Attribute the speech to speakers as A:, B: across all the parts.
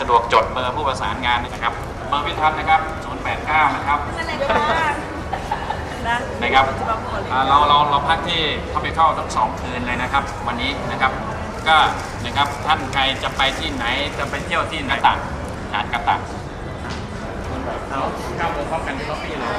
A: สะดวกจดเบอร์ผู้ประสานงานนะครับเบอร์พิทัศน์นะครับ089นะครับ
B: นะ
A: นะครับอ่าเราเราเราพักที่ทับไปเข้าทั้งสองคืนเลยนะครับ วันนี้นะครับก็นะครับท่านใครจะไปที่ไหนจะไปเที่ยวที่ไหนต่างหาดกระตังเอาเข้าโมงพร้อมกันที่ล็อบบี้เลย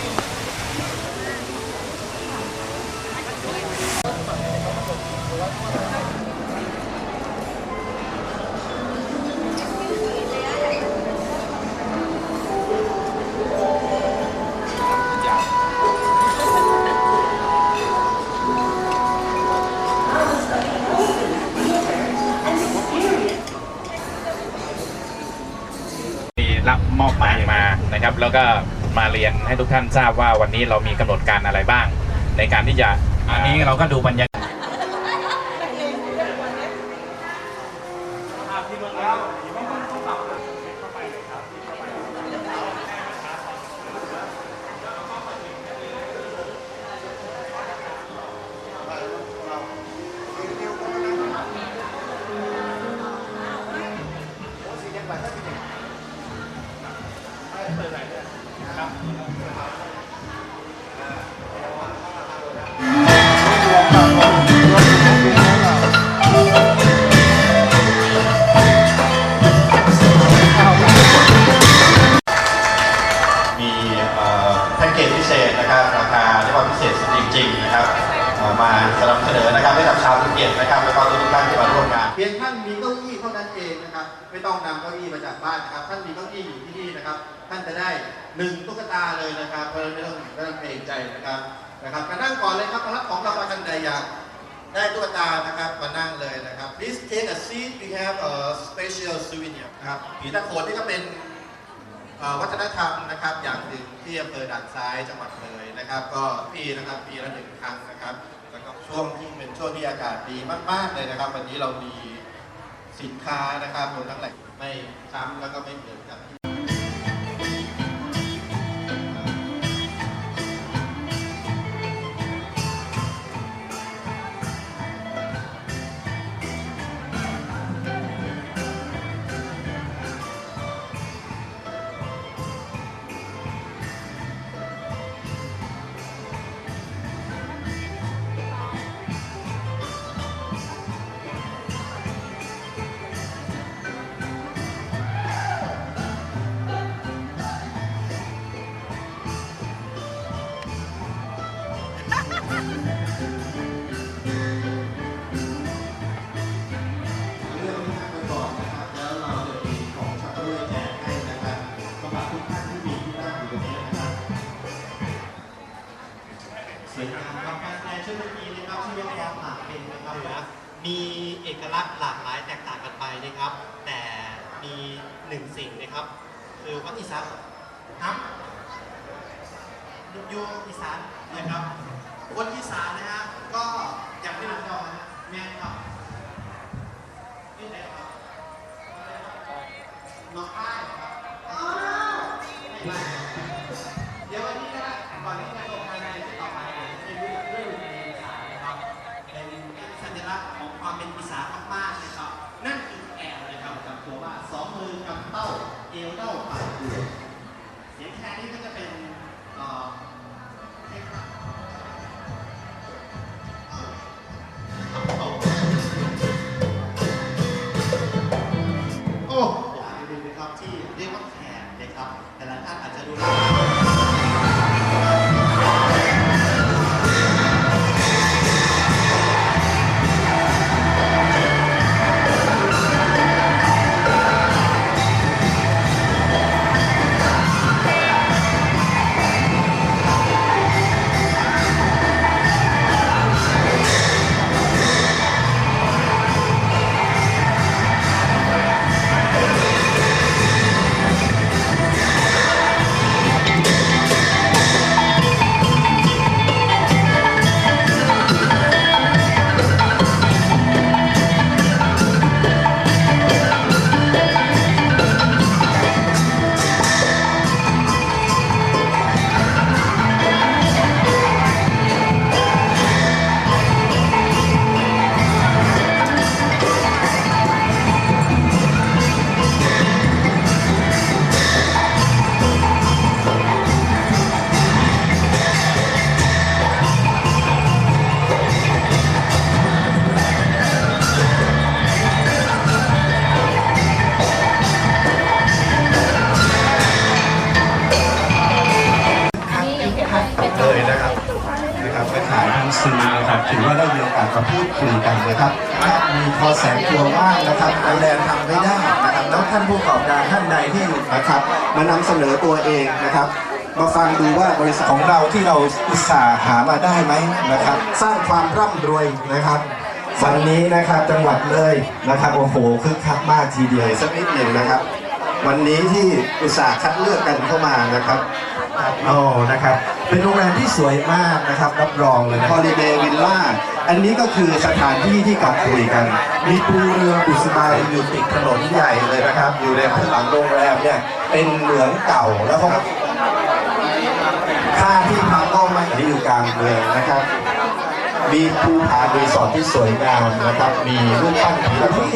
A: มอบหมายมานะครับ แล้วก็มาเรียนให้ทุกท่านทราบว่าวันนี้เรามีกำหนดการอะไรบ้าง ในการที่จะอันนี้เราก็ดูบรรยากาศ
C: อ่อมาสนับสนุนะครับให้กับชาวภูเก็ตนะครับแล้วก็ทุกท่านที่มาร่วมงานเพียงท่านมีเก้าอี้เท่านั้นเองนะครับ ไม่ต้องนำเก้าอี้มาจากบ้านนะครับ ท่านมีเก้าอี้อยู่ที่นี่นะครับ ท่านจะได้หนึ่งตุ๊กตาเลยนะครับเพราะไม่ต้องไม่ต้องเกรงใจนะครับนะครับมานั่งก่อนเลยครับมารับของรางวัลกันใดอยากได้ตุ๊กตานะครับมานั่งเลยนะครับ please take a seat we have a special souvenir นะครับผีตะโขนนี่ก็เป็นวัฒนธรรมนะครับอย่างหนึ่งที่อำเภอด่านซ้ายจังหวัดเลยนะครับ ก็ปีนะครับปีละหนึ่งครั้งนะครับ ช่วงที่เป็นช่วงที่อากาศดีมาก ๆ เลยนะครับ วันนี้เรามีสินค้านะครับรวมทั้งแหล่งไม่ซ้ำแล้วก็ไม่เหมือนกับที่ อยูอี
D: สานนะครับ คนอีสานนะฮะก็อย่างที่เราบอกนะแม่นครับนี่ไหนครับน้องป้ายครับอ๋อไม่ใช่เดี๋ยววันนี้นะก่อนที่จะลงภายในที่ต่อไปเนี่ยจะมีเรื่องเพลงอีสานนะครับเป็นสัญลักษณ์ของความเป็นอีสานมากๆนะครับ นั่นคือแอลนะครับกับตัวว่าสองมือกำเต้าเอวเต้าปากดูเสียงแค่นี้ก็จะเป็น แลนด์
C: ทำไม่ได้นะครับแล้วท่านผู้ประกอบการท่านใดที่นะครับมานำเสนอตัวเองนะครับ มาฟังดูว่าบริษัทของเราที่เราอุตส่าห์หามาได้ไหมนะครับ สร้างความร่ำรวยนะครับวันนี้นะครับจังหวัดเลยนะครับโอ้โหคึกคักมากทีเดียวสักนิดหนึ่งนะครับ วันนี้ที่อุตส่าห์คัดเลือกกันเข้ามานะครับ โอ้นะครับ เป็นโรงแรมที่สวยมากนะครับ รับรองเลยฮอลิเดย์วิลล่า อันนี้ก็คือสถานที่ที่กลับคุยกัน มีปูเรือบุษบายอยู่ติดถนนใหญ่เลยนะครับ อยู่ในข้างหลังโรงแรมเนี่ย เป็นเหมืองเก่าแล้วก็ค่าที่พักก็ไม่ได้อยู่กลางเมืองนะครับ มีภูผารีสอร์ทที่สวยงามนะครับ มีรูปปั้นผีที่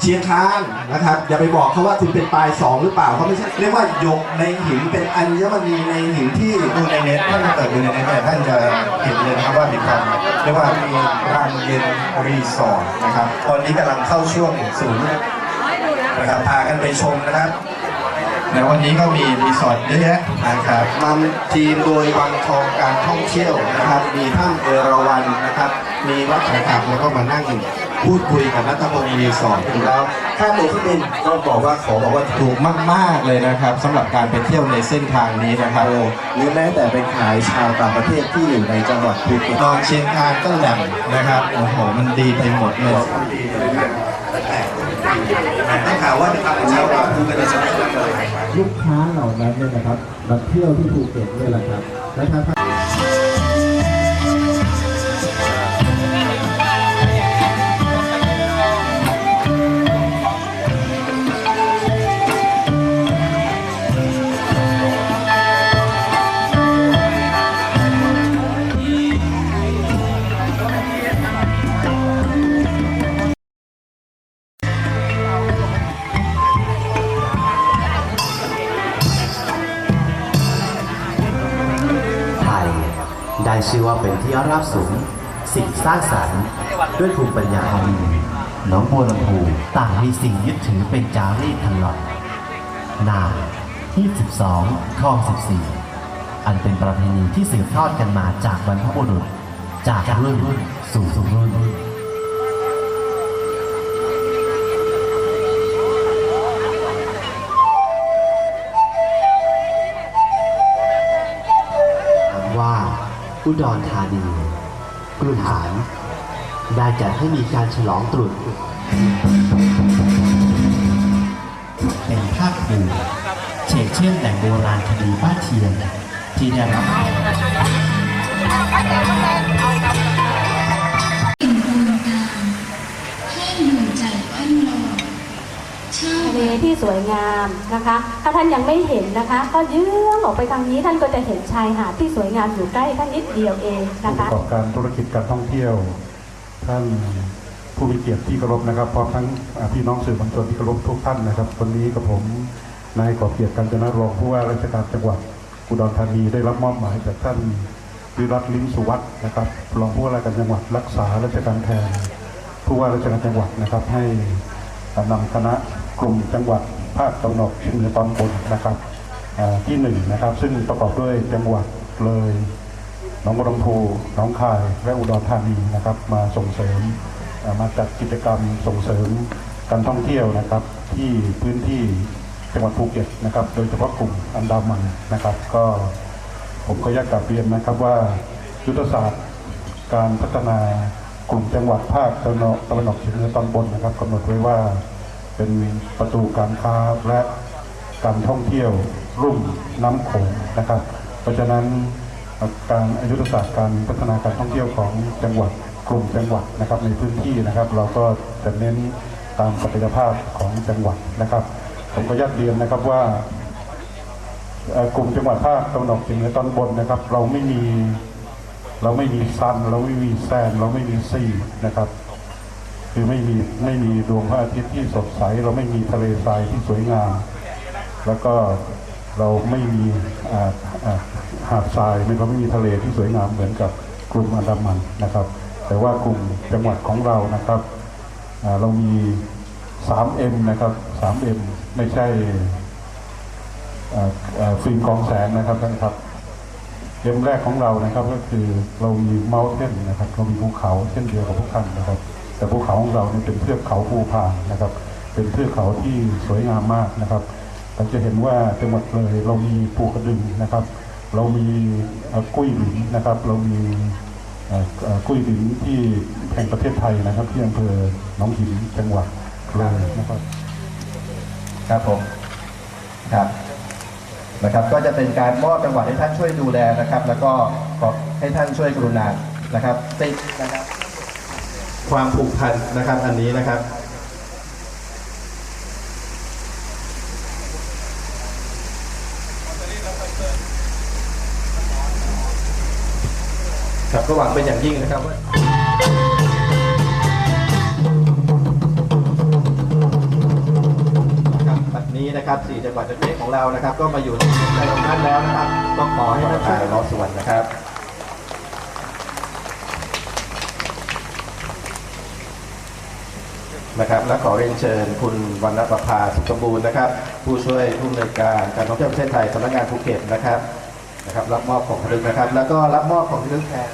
C: เชียงคานนะครับอย่าไปบอกเขาว่าคุณเป็นปลายสองหรือเปล่าเขาไม่ใช่เรียกว่าหยกในหินเป็นอัญมณีในหินที่ดูในเน็ตท่านเกิดดูในเน็ตเนี่ยท่านจะเห็นเลยนะครับว่ามีความเรียกว่ามีรังเย็นรีสอร์ทนะครับ ตอนนี้กำลังเข้าช่วงศูนย์นะครับพากันไปชมนะครับในวันนี้ก็มีรีสอร์ทเยอะแยะนะครับนำทีมโดยวังทองการท่องเที่ยวนะครับ มีถ้ำเอราวัณนะครับ มีวัดขายขับแล้วก็มานั่ง พูดคุยกับนัทพงศ์รีสอร์ทของเราค่าตั๋วเครื่องบินก็บอกว่าขอบอกว่าถูกมาก ๆ เลยนะครับสำหรับการไปเที่ยวในเส้นทางนี้นะครับหรือแม้แต่ไปขายชาวต่างประเทศที่อยู่ในจังหวัดภูเก็ตนอนเชียงคานก็แหลมนะครับโอ้โหมันดีไปหมดเลยดีเลยนะแต่ได้ข่าวว่าจะทำเป็นเช้าเราดูกันในสมัยก่อนเลย
E: ลูกค้าเหล่านั้นเนี่ยนะครับมาเที่ยวที่ภูเก็ตเนี่ยแหละครับและถ้า
F: ราบสูง สิ่งสร้างสรรค์ ด้วยภูมิปัญญาอันน้องบัวลำพูต่างมีสิ่งยึดถือเป็นจารีตตลอดนา22คลอง 14 อันเป็นประเพณีที่สืบทอดกันมาจากบรรพบุรุษ จากรุ่นสู่รุ่นถามว่าอุดรธานี กลุ่นฐานได้จัดให้มีการฉลองตรุษเป็นภาคภูมิเฉกเช่นแต่งโบราณคดีบ้านเทียนที่ได้รับ
B: ที่สวยงามนะคะ ถ้าท่านยังไม่เห็นนะคะ ก็เยื้องออกไปทางนี้ท่านก็จะเห็นชายหาดที่สวยงามอยู่ใกล้ท่านนิดเดียวเองนะ
G: ผู้ประกอบการธุรกิจการท่องเที่ยว ท่านผู้มีเกียรติที่เคารพนะครับพร้อมทั้งพี่น้องสื่อมวลชนที่เคารพทุกท่านนะครับวันนี้กับผมนายกอบเกียรติการจนรองผู้ว่าราชการจังหวัดอุดรธานีได้รับมอบหมายจากท่านวิรัตลิ้มสุวัฒนะครับรองผู้ว่าราชการจังหวัดรักษาราชการแทนผู้ว่าราชการจังหวัดนะครับให้นำคณะกลุ่มจังหวัดภาคตะวันออกเฉียงเหนือตอนบนนะครับที่หนึ่งนะครับ ซึ่งประกอบด้วยจังหวัดเลยหนองบัวลำพูหนองคายและอุดรธานีนะครับ มาส่งเสริมมาจัดกิจกรรมส่งเสริมการท่องเที่ยวนะครับ ที่พื้นที่จังหวัดภูเก็ตนะครับ โดยเฉพาะกลุ่มอันดามันนะครับ ก็ผมก็อยากกลับเรียนนะครับว่ายุทธศาสตร์การพัฒนากลุ่มจังหวัดภาคตะวันออกตะวันออกเฉียงเหนือตอนบนนะครับกำหนดไว้ว่า เป็นประตูการค้าและการท่องเที่ยวรุ่มน้ำโขงนะครับ เพราะฉะนั้นการอายุทศาสตร์การพัฒนาการท่องเที่ยวของจังหวัดกลุ่มจังหวัดนะครับในพื้นที่นะครับ เราก็จะเน้นตามศักยภาพของจังหวัดนะครับ ผมก็ยัดเรียนนะครับว่ากลุ่มจังหวัดภาคตะวันออกเฉียงเหนือตอนบนนะครับ เราไม่มีเราไม่มีซัน เราไม่มีแซน เราไม่มีซีนะครับ คือไม่มีไม่มีดวงพระอาทิตย์ที่สดใส เราไม่มีทะเลทรายที่สวยงาม แล้วก็เราไม่มีหาดทรายไม่ก็ไม่มีทะเลที่สวยงามเหมือนกับกลุ่มอันดามันนะครับ แต่ว่ากลุ่มจังหวัดของเรานะครับอ่าเรามี 3M นะครับ 3M ไม่ใช่อ่าอ่ฟิล์มกองแสงนะครับท่านครับเอ็มแรกของเรานะครับก็คือเรามีเมาเทนนะครับเรามีภูเขาเช่นเดียวกับพวกท่านนะครับ แต่ภูเขาของเราเนี่ยเป็นเทือกเขาภูพานนะครับ เป็นเทือกเขาที่สวยงามมากนะครับเราจะเห็นว่าจังหวัดเลยเรามีภูกระดึงนะครับ เรามีกุ้ยหลินนะครับ เรามีกุ้ยหลินที่แห่งประเทศไทยนะครับ ที่อำเภอหนองหินจังหวัดเลยนะครับ
C: ครับผมครับนะครับก็จะเป็นการมอบจังหวัดให้ท่านช่วยดูแลนะครับ แล้วก็ขอให้ท่านช่วยกรุณานะครับติดนะครับ ความผูกพันนะครับอันนี้นะครับครับก็หวังเป็นอย่างยิ่งนะครับว่าบัดนี้นะครับสี่จังหวัดเล็กของเรานะครับ ก็มาอยู่ในใจของท่านแล้วนะครับ ก็ขอให้ท่านช่วยรอส่วนนะครับ นะครับและขอเรียนเชิญคุณวรรณประภาสุขบูรณ์นะครับ ผู้ช่วยผู้อำนวยการการท่องเที่ยวประเทศไทยสำนักงานภูเก็ตนะครับนะครับ รับมอบของที่ลึกนะครับ แล้วก็รับมอบของที่ลึกแทน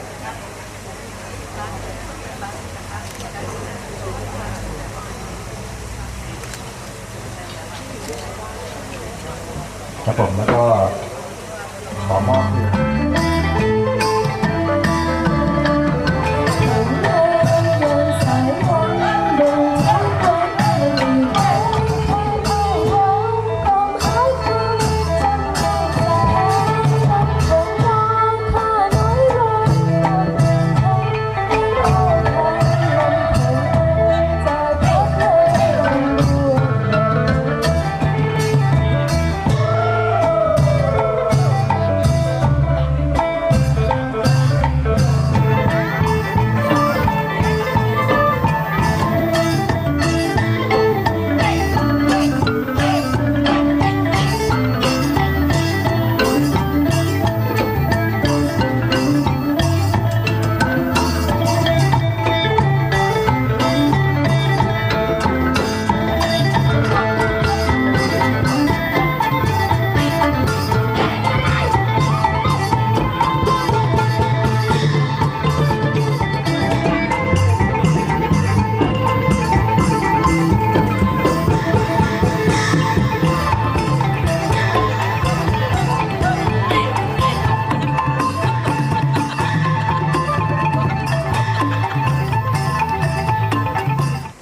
C: ครับผมแล้วก็ขอมอบคือ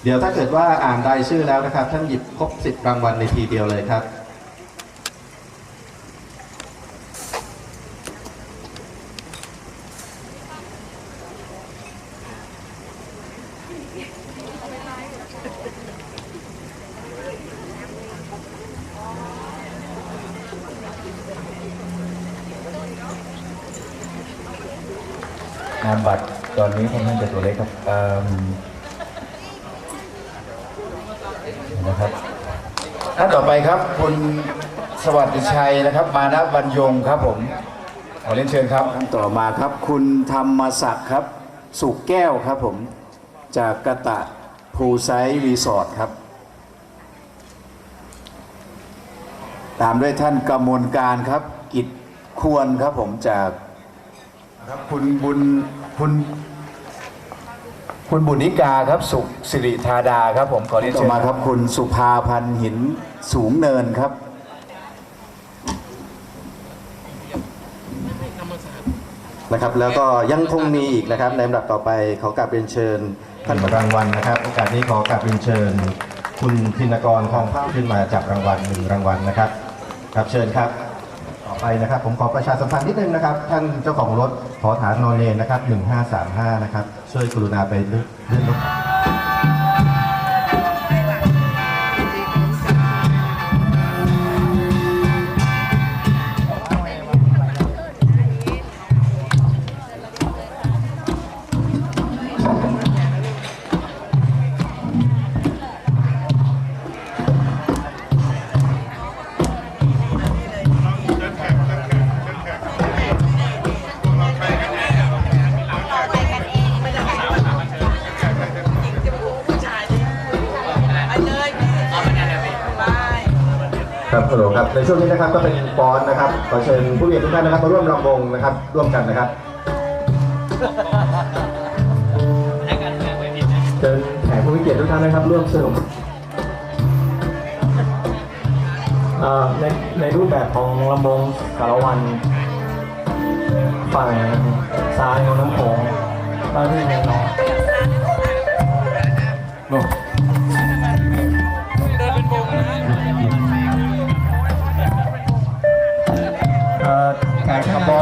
C: เดี๋ยวถ้าเกิดว่าอ่านรายชื่อแล้วนะครับ ท่านหยิบครบสิบรางวัลในทีเดียวเลยครับ
H: นามบัตรตอนนี้ค่อนข้างจะตัวเล็กครับเอิ่ม นะครับท่านต่อไปครับคุณสวัสดิชัยนะครับ มานะบรรยงครับผมขอเรียนเชิญครับท่านต่อมาครับ คุณธรรมศักดิ์ครับ สุกแก้วครับผมจากกะตะพูไซรีสอร์ทครับ ตามด้วยท่านกมลการครับ กิจควรครับผมจากครับคุณบุญคุณ คุณบุญนิกาครับสุขสิริธาดาครับผมขอเรียนเชิญมาครับคุณสุภาพันธ์หินสูงเนินครับ
C: นะครับ แล้วก็ยังคงมีอีกนะครับในลำดับต่อไปขอกราบเรียนเชิญท่านรางวัลนะครับโอกาสนี้ขอกราบเรียนเชิญ คุณธินกรทองภาพขึ้นมาจับรางวัลหนึ่งรางวัลนะครับครับเชิญครับ ต่อไปนะครับ ผมขอประชาสัมพันธ์นิดนึงนะครับ ท่านเจ้าของรถขอฐานนอนเนนนะครับ1535นะครับ ช่วยกรุณาไปเลื่อนร ฮัลโหลครับในช่วงนี้นะครับก็เป็นฟอนต์นะครับขอเชิญผู้เรียนทุกท่านนะครับมาร่วมรำวงนะครับร่วมกันนะครับเชิญแขกผู้มีเกียรติทุกท่านนะครับ ร่วมสนุก
I: ในในรูปแบบของลำวงสารวันฝั่งซ้ายของน้ำโขงบ้านพี่เมืองน้อง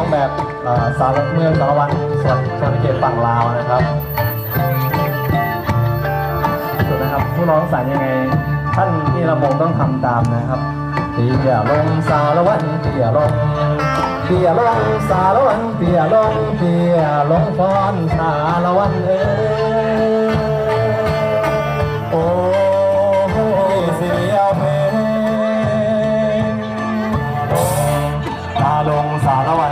I: องแบบสารเมืองสารวันส่วนส่วนเขตฝั่งลาวนะครับสุดนะครับผู้ร้องสายยังไง ท่านที่ลำวงต้องทำตามนะครับเตียลงสารวันเตียลงเตียลงสารวันเตียลงเตียลงฟอนสารวันเอ้ยโอ้เสียเพลงโอ้ลาลงสารวัน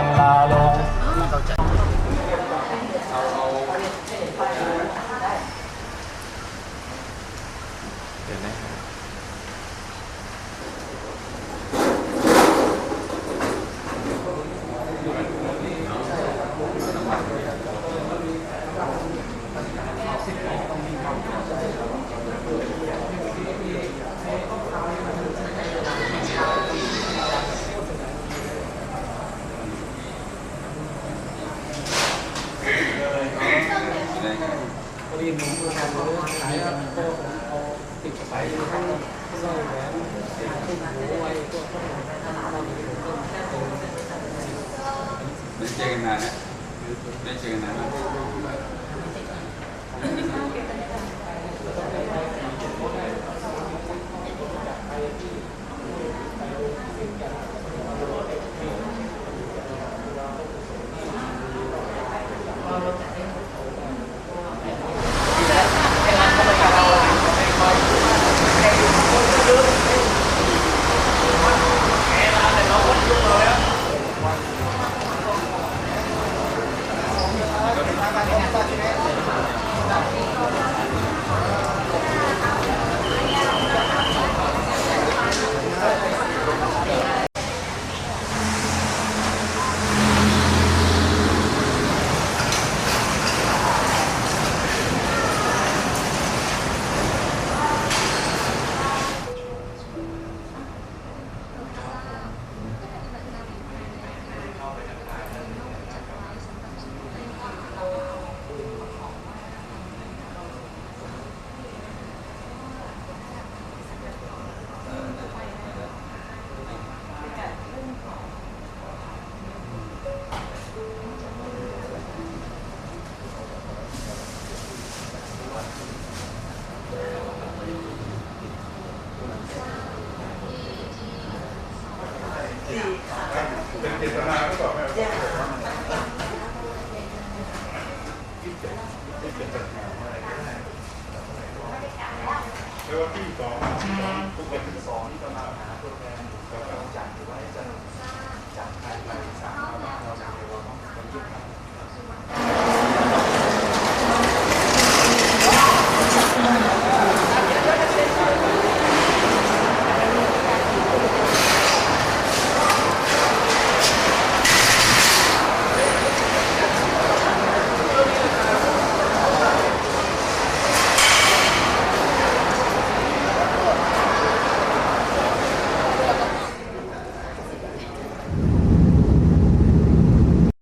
I: แล้ว
A: ที่สองทุกวันที่สองที่กำลังหาตัวแทนอ
C: ยู่
G: กำลัจัดหรือว่าจะจัดใครไปสา